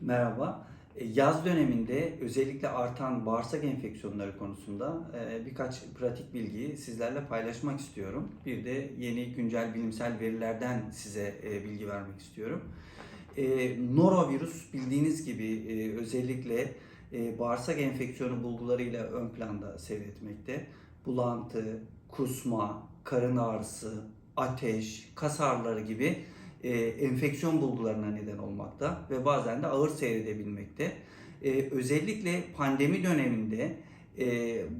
Merhaba. E, Yaz döneminde özellikle artan bağırsak enfeksiyonları konusunda e, birkaç pratik bilgiyi sizlerle paylaşmak istiyorum. Bir de yeni güncel bilimsel verilerden size e, bilgi vermek istiyorum. Norovirüs bildiğiniz gibi özellikle bağırsak enfeksiyonu bulgularıyla ön planda seyretmekte. Bulantı, kusma, karın ağrısı, ateş, kas ağrıları gibi e, enfeksiyon bulgularına neden olmakta ve bazen de ağır seyredebilmekte. E, özellikle pandemi döneminde e,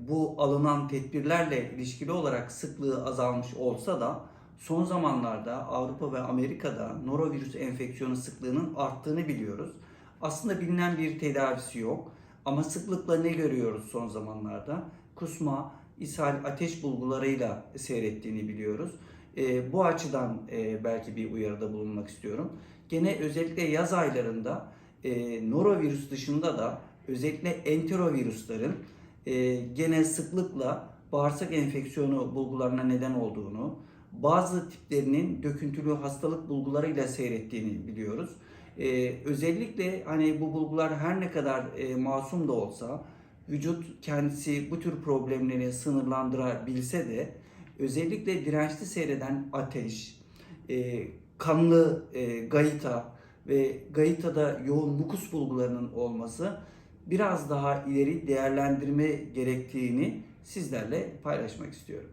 bu alınan tedbirlerle ilişkili olarak sıklığı azalmış olsa da son zamanlarda Avrupa ve Amerika'da norovirüs enfeksiyonu sıklığının arttığını biliyoruz. Aslında bilinen bir tedavisi yok ama sıklıkla ne görüyoruz son zamanlarda? Kusma, ishal, ateş bulgularıyla seyrettiğini biliyoruz. E, bu açıdan e, belki bir uyarıda bulunmak istiyorum. Gene özellikle yaz aylarında e, norovirüs dışında da özellikle enterovirüslerin e, gene sıklıkla bağırsak enfeksiyonu bulgularına neden olduğunu, bazı tiplerinin döküntülü hastalık bulgularıyla seyrettiğini biliyoruz. E, özellikle hani bu bulgular her ne kadar e, masum da olsa vücut kendisi bu tür problemleri sınırlandırabilse de özellikle dirençli seyreden ateş, e, kanlı e, gayita ve gayitada yoğun mukus bulgularının olması biraz daha ileri değerlendirme gerektiğini sizlerle paylaşmak istiyorum.